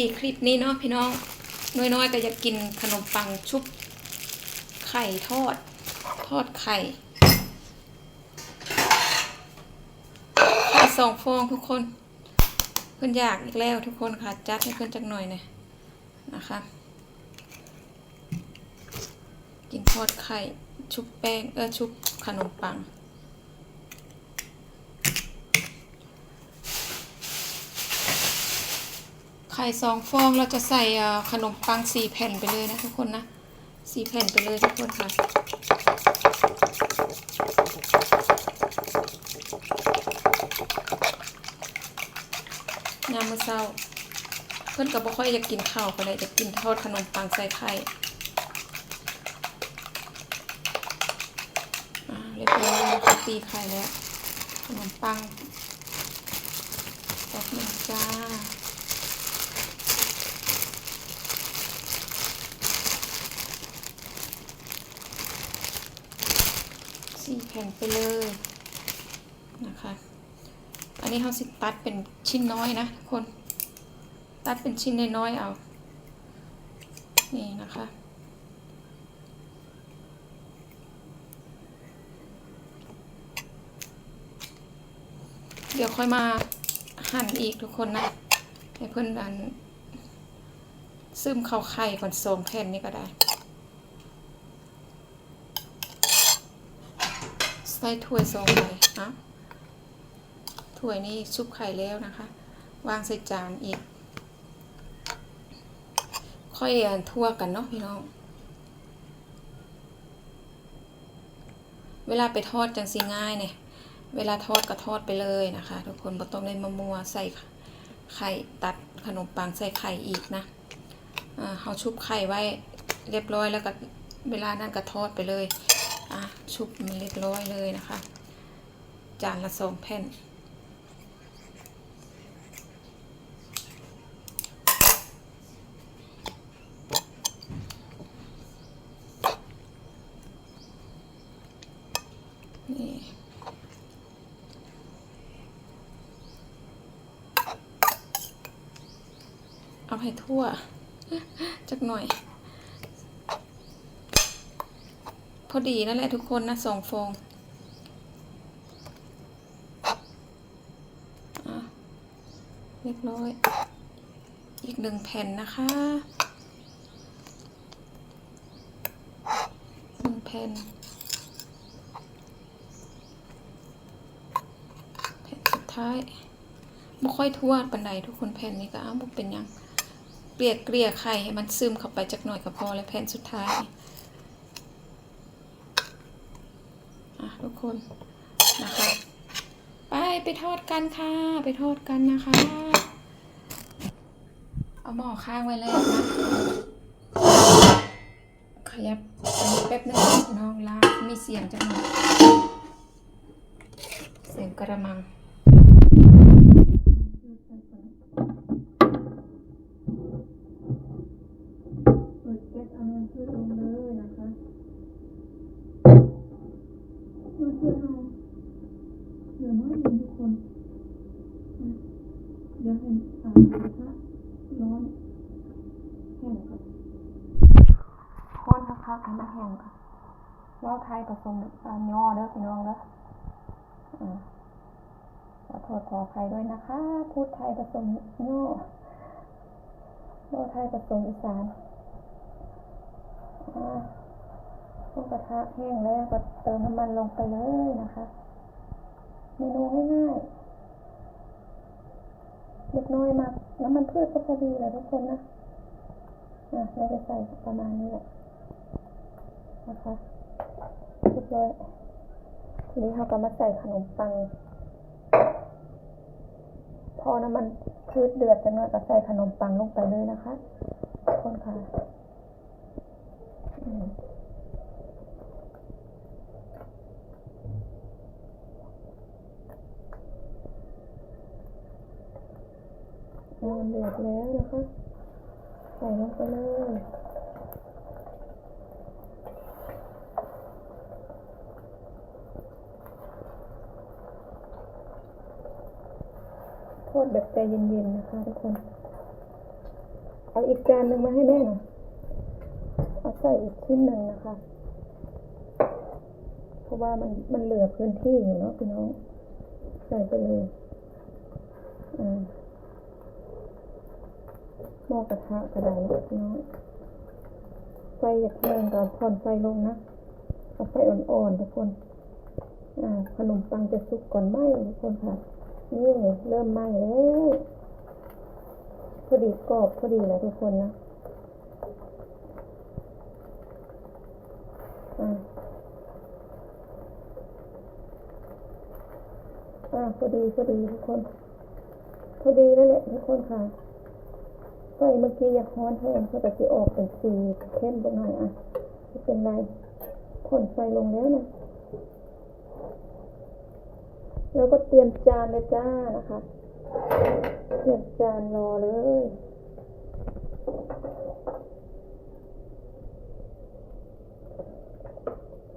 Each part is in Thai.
ติคลิปนี้เนาะพี่น้องน้อยๆก็อยากกินขนมปังชุบ ไข่ทอด ทอดไข่ไข่สองฟองทุกคนเพื่อนอยากอีกแล้วทุกคนค่ะจัดให้เพื่อนจักหน่อยหนะนะคะ กินทอดไข่ชุบแป้งเออชุบขนมปัง ข่สองฟองเราจะใส่ขนมปังสี่แผ่นไปเลยนะทุกคนนะสี่แผ่นไปเลยทุกคนค่ะ ยามมื้อเช้า เพื่อนก็บ่ค่อยอยากกินข้าวก็เลยจะกินทอดขนมปังใส่ไข่อ่าเรียบร้อยแล้วตีไข่แล้ว ขนมปังแป๊บหนึงจ้า สี่แผ่นไปเลยนะคะ อันนี้เขาสิตัดเป็นชิ้นน้อยนะทุกคน ตัดเป็นชิ้นน้อยๆเอา นี่นะคะเดี๋ยวค่อยมาหั่นอีกทุกคนนะ ให้เพื่อนอันซึมเข้าไข่ก่อนสองแผ่นนี้ก็ได้ ใส่ถ้วยสองใบอะถ้วยนี้ชุบไข่แล้วนะคะ วางใส่จานอีก ค่อยอ่านทั่วกันเนาะพี่น้อง เวลาไปทอดจังสีง่ายเนี่ย เวลาทอดก็ทอดไปเลยนะคะ ทุกคนบ่ต้องเลยมามัวใส่ไข่ตัดขนมปังใส่ไข่อีกนะเขาชุบไข่ไว้เรียบร้อยแล้วก็เวลานั้นก็ทอดไปเลย อะชุบมันเรียบร้อยเลยนะคะ จานละสองแผ่นนี่เอาให้ทั่วจักหน่อย พอดีนั่นแหละทุกคนนะสองฟองเรียบร้อย อีกหนึ่งแผ่นนะคะหนึ่งแผ่น แผ่นสุดท้ายไม่ค่อยทั่วปันใดทุกคนแผ่นนี้ก็อ้าวบ่เป็นยังเกลี่ยเกลี่ยไข่ให้มันซึมเข้าไปจักหน่อยก็พอแล้วแผ่นสุดท้าย อะ ทุกคนนะคะไปไปทอดกันค่ะ ไปทอดกันนะคะ เอาหม้อข้างไว้แล้วนะขยับแป๊บนึงน้องลามีเสียงจังหน่อยเสียงกระมัง ร้อนนะคให้มันแห้งก่อนว่าวไทยผสมปลาย่อเด้อพี่น้องเด้ออืมขอโทษขออภัยด้วยนะคะ พูดไทยผสมย่อว่าวไทยผสมอีสานอ่าต้มกระทะแห้งแล้วก็เติมน้ำมันลงไปเลยนะคะเมนูง่ายๆเล็กน้อยมากน้ำมันพืชก็พอดีแหละทุกคนนะ อะ เราจะใส่ประมาณนี้แหละ นะคะเรียบร้อยทีนี้เราก็มาใส่ขนมปัง พอน้ำมันพืชเดือดจังหน่อยก็ใส่ขนมปังลงไปเลยนะคะทุกคนค่ะอืมน้ำเดือดแล้วนะคะ ใส่ลงไปเลย โทษแบบใจเย็นๆนะคะทุกคน เอาอีกจานหนึ่งมาให้แม่หน่อยเอาใส่อีกชิ้นหนึ่งนะคะ เพราะว่ามันมันเหลือพื้นที่อยู่เนาะพี่น้อง ใส่ไปเลยอ่าหม้อกระทะกระดาษพี่น้องไฟอย่าแรงก่อนผ่อนไฟลงนะเอาไฟอ่อนๆทุกคน อ่า ขนมปังจะสุกก่อนไหมทุกคนค่ะ นี่เริ่มไหม้แล้วพอดีกรอบพอดีแล้วทุกคนนะอ่าอ่าพอดีพอดีทุกคนพอดีแล้วแหละทุกคนค่ะไฟเมื่อกี้อยากฮ้อนแทนเพราะแต่จะออกเป็นสีเข้มไปหน่อยอะไม่เป็นไรผ่อนไฟลงแล้วนะ แล้วก็เตรียมจานเลยจ้านะคะ เตรียมจานรอเลย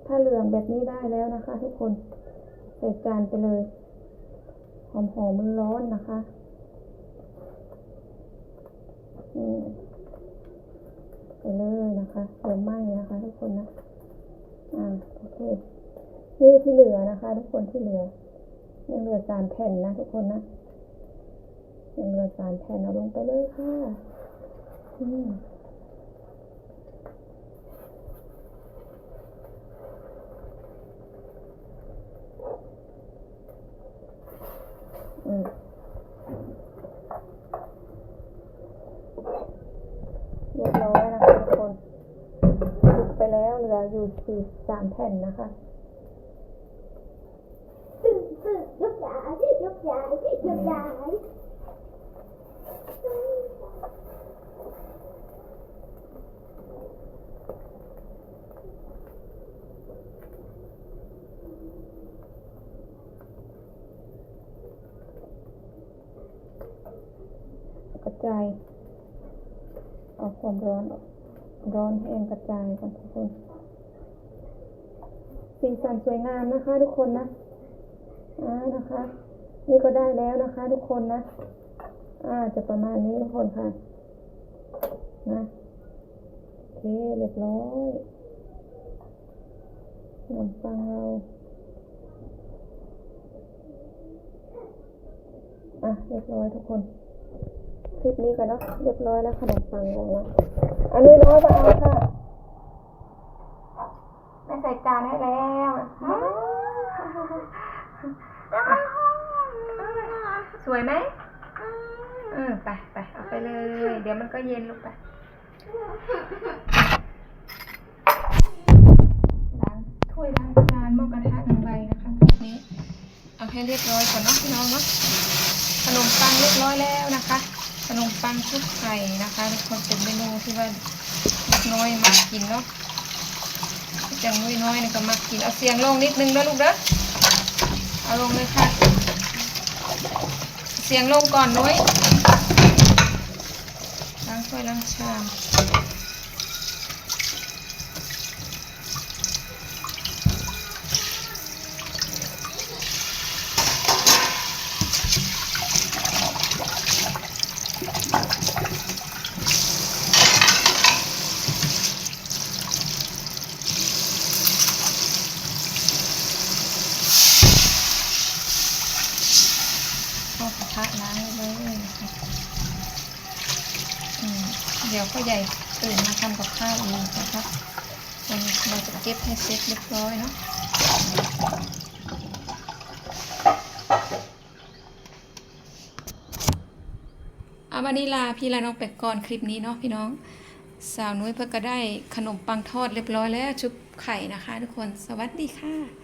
ถ้าเหลืองแบบนี้ได้แล้วนะคะ ทุกคนใส่จานไปเลย หอมๆมันร้อนนะคะนี่ไปเลยนะคะเดี๋ยวไหม้นะคะ ทุกคนนะอ่าโอเคนี่ที่เหลือนะคะ ทุกคนที่เหลือ ยังเหลือสามแผ่นนะทุกคนนะยังเหลือสามแผ่นเอาลงไปเลยค่ะอืมเรียบร้อยนะคะทุกคนสุกไปแล้วเหลืออยู่สี่สามแผ่นนะคะ ยกย้ายยกย้ายยกย้าย กระ จายเอาความร้อนร้อนแห้งกระจายก่อนทุกคน สีสันสวยงามนะคะทุกคนนะอ่านะคะ นี่ก็ได้แล้วนะคะ ทุกคนนะ อ่าจะประมาณนี้ทุกคนค่ะ นะโอเคเรียบร้อยขนมปังเราอะเรียบร้อยทุกคน คลิปนี้กันเนาะเรียบร้อยแล้วขนมปังเรานะอันนี้ร้อยบาทค่ะไม่ใส่จานให้แล้วสวยไหมเออไปไปเอาไปเลย เดี๋ยวมันก็เย็นลูกไปล้างถ้วยล้างจานหม้อกระทะหนึ่งใบนะคะตรงนี้ เอาให้เรียบร้อยก่อนเนาะพี่น้องเนาะขนมปังเรียบร้อยแล้วนะคะ ขนมปังชุบไข่นะคะทุกคนเป็นเมนูที่ว่าน้อยมากินเนาะจังน้อยน้อยนี่ก็มากินเอาเสียงลงนิดนึงนะลูกเด้อเอาลงเลยค่ะ เสียงลงก่อนน้อยล้างถ้วยล้างชาม เข้ากระทะล้างไว้เลยนะคะอืมเดี๋ ยวพ่อใหญ่ตื่นมาทำกับข้าวอีกนะคะวันเราจะเก็บให้เสร็จเรียบร้อยเนาะอามานิลาพี่ลาน้องเป็กก่อนคลิปนี้เนาะพี่น้อง สาวนุ้ยเพิ่งก็ได้ขนมปังทอดเรียบร้อยแล้วชุบไข่นะคะทุกคนสวัสดีค่ะ